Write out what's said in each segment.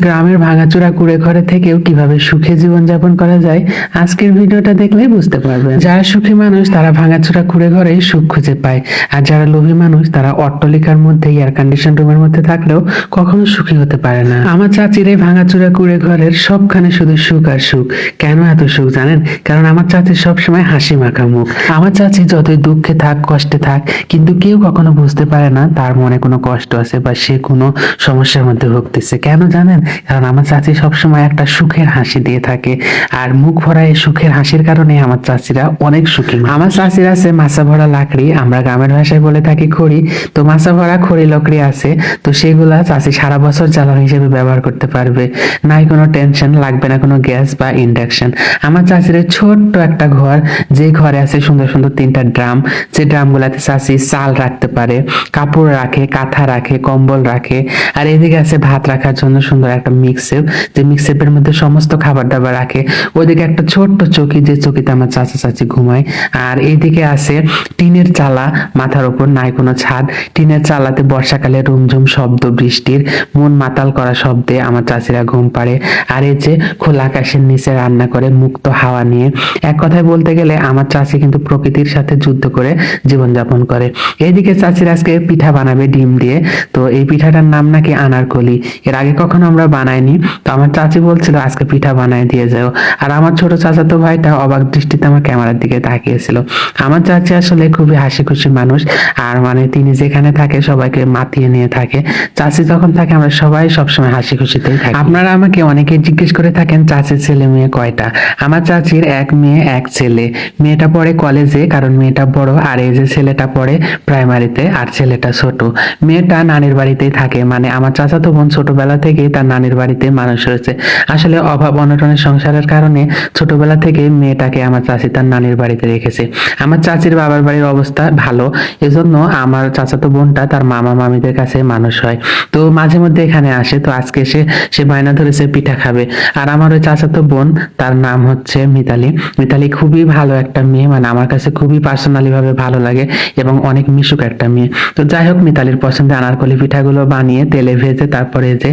গ্রামের ভাঙাচোরা কুড়ে ঘরে থেকেও কীভাবে সুখে জীবনযাপন করা যায়, আজকের ভিডিওটা দেখলেই বুঝতে পারবেন। যারা সুখী মানুষ, তারা ভাঙাচোরা কুড়ে ঘরেই সুখ খুঁজে পায়। আর যারা লোভী মানুষ, তারা অট্টলিকার মধ্যে এয়ার কন্ডিশন রুমের মধ্যে থাকলেও কখনো সুখী হতে পারে না। আমার চাচির এই ভাঙাচোরা কুড়ে ঘরের সবখানে শুধু সুখ আর সুখ। কেন এত সুখ জানেন? কারণ আমার চাচির সবসময় হাসি মাখা মুখ। আমার চাচি যতই দুঃখে থাক, কষ্টে থাক, কিন্তু কেউ কখনো বুঝতে পারে না তার মনে কোনো কষ্ট আছে বা সে কোনো সমস্যার মধ্যে ভুগতেছে। কেন জানেন? কারণ আমার চাচি সবসময় একটা সুখের হাসি দিয়ে থাকে। আর মুখ ভরা এই সুখের হাসির কারণে আমার চাচিরা অনেক সুখী। আমার চাচির আছে মাছা ভরা লাকড়ি, আমরা গ্রামের ভাষায় বলে থাকি খড়ি। তো মাছা ভরা খড়ি লকড়ি আছে, তো সেগুলা চাচি সারা বছর জ্বালানি হিসেবে ব্যবহার করতে পারবে। নাই কোনো টেনশন, লাগবে না কোনো গ্যাস বা ইন্ডাকশন। আমার চাচির ছোট্ট একটা ঘর, যে ঘরে আছে সুন্দর সুন্দর তিনটা ড্রাম। যে ড্রামগুলাতে চাচি চাল রাখতে পারে, কাপড় রাখে, কাঁথা রাখে, কম্বল রাখে। আর এদিকে আছে ভাত রাখার জন্য সুন্দর একটা মিক্সেপ যে মিক্সেপের মধ্যে সমস্ত খাবার দাবার রাখে। ওদিকে একটা ছোট্ট চকি, যে চকিতে আমার চাচা চাচি ঘুমায়। আর এইদিকে আছে টিনের চালা, মাথার উপর নাই কোনো ছাদ। টিনের চালাতে বর্ষাকালে রুমঝুম শব্দ, বৃষ্টির মন মাতাল করা শব্দে আমার চাচিরা ঘুম পাড়ে। আর এই যে খোলা আকাশের নিচে রান্না করে মুক্ত হাওয়া নিয়ে, এক কথায় বলতে গেলে আমার চাচি কিন্তু প্রকৃতির সাথে যুদ্ধ করে জীবনযাপন করে। এইদিকে চাচির আজকে পিঠা বানাবে ডিম দিয়ে। তো এই পিঠাটার নাম নাকি আনারকলি। এর আগে কখনো আমরা বানাইনি। তো আমার চাচি বলছিল, আজকে পিঠা বানায় দিয়ে যাও। আর আমার ছোট চাচাতো ভাইটা অবাক দৃষ্টিতে আমার ক্যামেরার দিকে তাকিয়েছিল। আমার চাচি আসলে খুবই হাসি খুশি মানুষ। আর মানে তিনি যেখানে থাকে, সবাইকে মাতিয়ে নিয়ে থাকে। চাচি যখন থাকে, আমরা সবাই সবসময় হাসি খুশিতেই থাকি। আপনারা আমাকে অনেকে জিজ্ঞেস করে থাকেন, চাচির ছেলে মেয়ে কয়টা? আমার চাচির এক মেয়ে, এক ছেলে। মেয়েটা পড়ে কলেজে, কারণ মেয়েটা বড়। আর এই যে ছেলেটা পড়ে প্রাইমারিতে, আর ছেলেটা ছোট। মেয়েটা নানির বাড়িতেই থাকে। মানে আমার চাচাতো বোন ছোটবেলা থেকেই তার নানির বাড়িতে মানুষ হয়েছে আসলে অভাব অনটনের সংসারের কারণে ছোটবেলা থেকে মেয়েটাকে আমার চাচি তার নানির বাড়িতে রেখেছে। আমার চাচির বাবার বাড়ির অবস্থা ভালো, এজন্য আমার চাচাতো বোনটা তার মামা মামিদের কাছে মানুষ হয়। তো মাঝে মধ্যে এখানে আসে, তো আজকে সে সে বায়না ধরেছে, পিঠা খাবে। আর আমার ওই চাচাতো বোন, তার নাম হচ্ছে মিতালি। মিতালি খুবই ভালো একটা মেয়ে মানে আমার কাছে খুবই পার্সোনালি ভাবে ভালো লাগে এবং অনেক মিশুক একটা মেয়ে। তো যাই হোক, মিতালির পছন্দের আনারকলি পিঠাগুলো বানিয়ে তেলে ভেজে তারপরে যে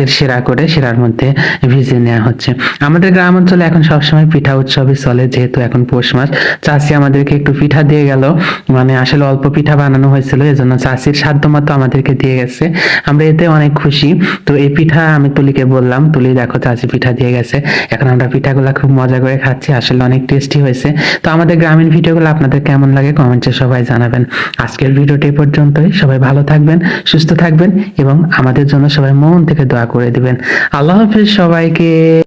রসের সেরা করে, সেরার মধ্যে ভিজে নেওয়া হচ্ছে। আমাদের গ্রাম অঞ্চলে এখন সবসময় পিঠা উৎসবই চলে, যেহেতু এখন পৌষ মাস। চাষি আমাদেরকে একটু পিঠা দিয়ে গেল। মানে আসলে অল্প পিঠা বানানো হয়েছিল, এজন্য চাষির সাধ্য মতো আমাদেরকে দিয়ে গেছে। আমরা এতে অনেক খুশি। তো এই পিঠা আমি তুলিকে বললাম, তুলি, দেখো চাচি পিঠা দিয়ে গেছে। এখন আমরা পিঠাগুলো খুব মজা করে খাচ্ছি, আসলে অনেক টেস্টি হয়েছে। তো আমাদের গ্রামীণ ভিডিওগুলো আপনাদের কেমন লাগে কমেন্টে সবাই জানাবেন। আজকের ভিডিওটি পর্যন্তই। সবাই ভালো থাকবেন, সুস্থ থাকবেন এবং আমাদের জন্য সবাই মন থেকে দোয়া করে দিবেন। আল্লাহ হাফিজ সবাইকে।